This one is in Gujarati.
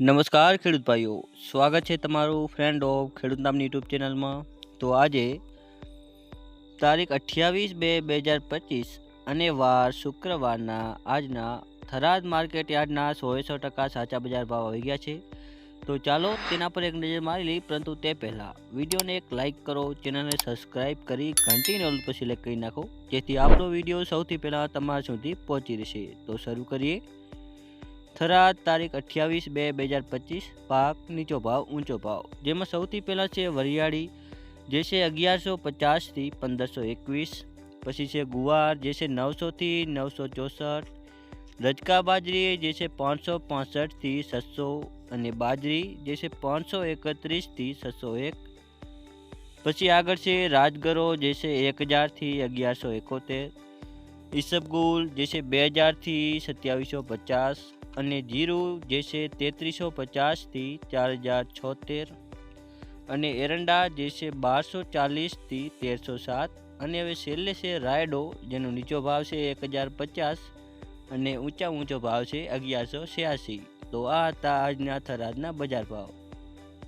નમસ્કાર ખેડૂત ભાઈઓ, સ્વાગત છે તમારું ફ્રેન્ડ ઓફ ખેડૂત નામની યુટ્યુબ ચેનલમાં. તો આજે તારીખ અઠ્યાવીસ બે બે હજાર પચીસ અને વાર શુક્રવારના આજના થરાદ માર્કેટ યાર્ડના સો સો ટકા સાચા બજાર ભાવ આવી ગયા છે. તો ચાલો તેના પર એક નજર મારી લઈ, પરંતુ તે પહેલાં વિડીયોને એક લાઇક કરો, ચેનલને સબસ્ક્રાઇબ કરી ઘંટીને ઓલ પર સિલેક્ટ કરી નાખો, જેથી આપણો વીડિયો સૌથી પહેલાં તમારા સુધી પહોંચી રહેશે. તો શરૂ કરીએ. થરાદ તારીખ અઠ્યાવીસ બે બે હજાર પચીસ, પાક નીચો ભાવ, ઊંચો ભાવ. જેમાં સૌથી પહેલાં છે વરિયાળી, જે છે અગિયારસો પચાસથી પંદરસો એકવીસ. પછી છે ગુવાર, જે છે નવસોથી નવસો ચોસઠ. રજકા બાજરી જે છે પાંચસો પાસઠથી છસો અને બાજરી જે છે પાંચસો એકત્રીસથી છસો એક. પછી આગળ છે રાજગરો જે છે એક હજારથી અગિયારસો એકોતેર. ઈસબગુલ જે છે બે હજારથી સત્યાવીસો પચાસ. અને જીરું જે છે તેત્રીસો પચાસથી ચાર હજાર છોતેર અને એરંડા જે છે બારસો ચાલીસથી તેરસો સાત અને હવે છેલ્લે છે રાયડો, જેનો નીચો ભાવ છે એક હજાર પચાસ અને ઊંચા ઊંચો ભાવ છે અગિયારસો છ્યાસી. તો આ હતા આજના થરાદના બજાર ભાવ.